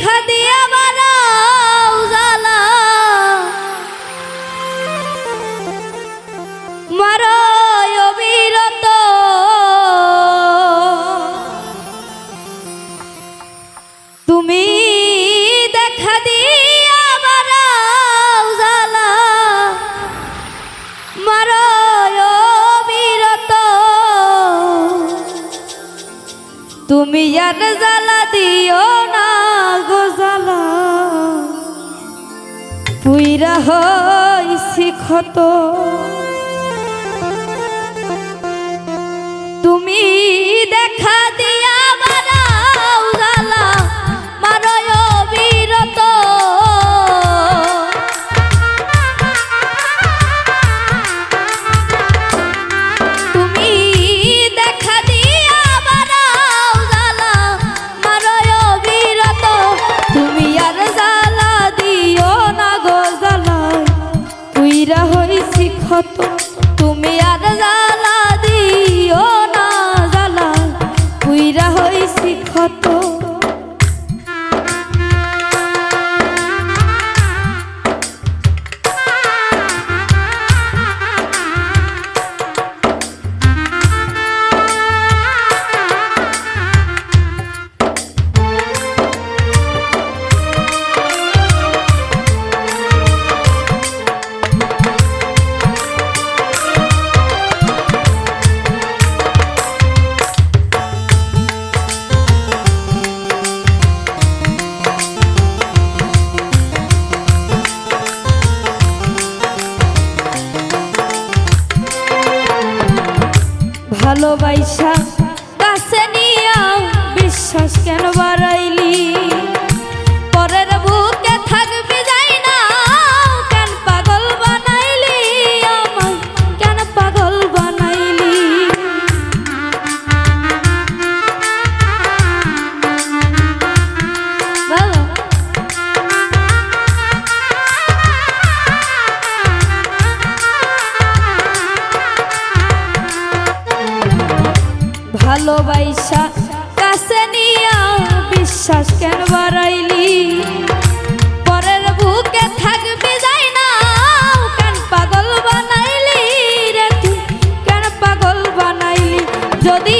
দেখা দিয়া বারাও জ্বালা। মারো অবিরত। তুমি দেখা দিয়া বারাও জ্বালা। মারো অবিরত। তুমি আর জ্বালা দিও পুইরা হই শিখত তুমি তুমি আর ভালোবাসা কাছে নিয়া বিশ্বাস কেন বাড়াইলি? পরের ভালোবাসা কাছে নিয়া বিশ্বাস কেন বাড়াইলি? পরের বুকে থাকবি যাই না, কেন পাগল বানাইলি রে কেন পাগল বানাইলি? যদি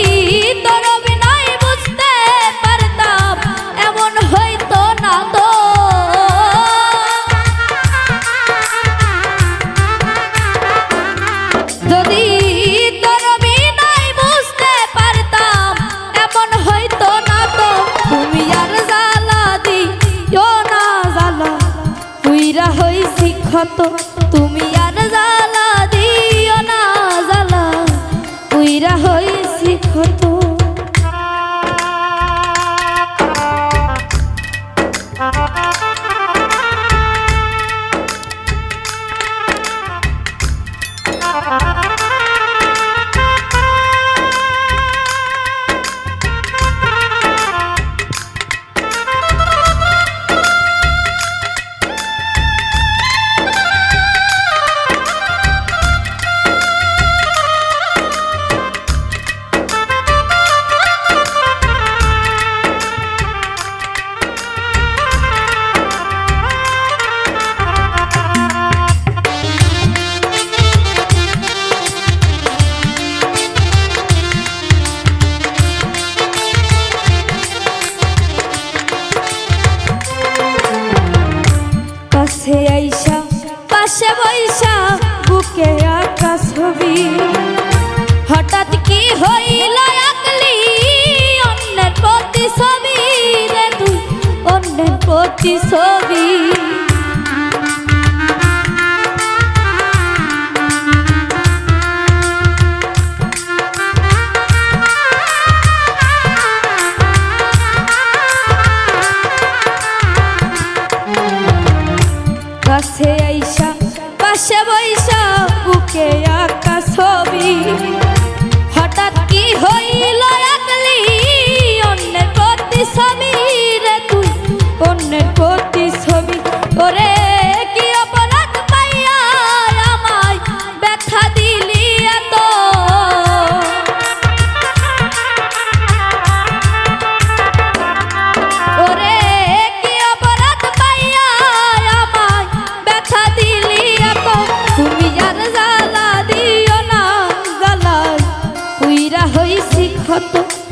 হইছি ক্ষত। তুমি আর জ্বালা দিও না জ্বালা। উইরা হইছি ক্ষত। কাছে আইসা, পাশে বৈশা বুকে আঁকা ছবি। হঠাৎ কি হইল আকলি অন্যের প্রতি ছবি রে তুই, অন্যের প্রতি ছবি হতো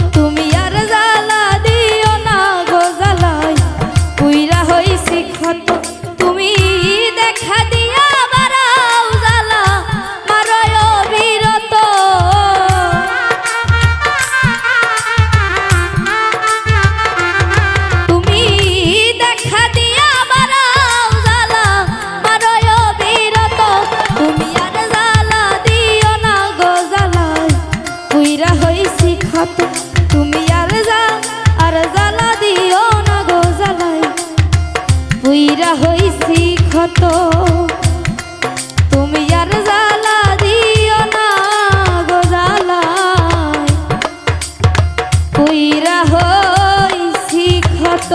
পুইরা হইছি ক্ষত। তুমি আর জ্বালা দিও না গো জ্বালায়। পুইরা হইছি ক্ষত।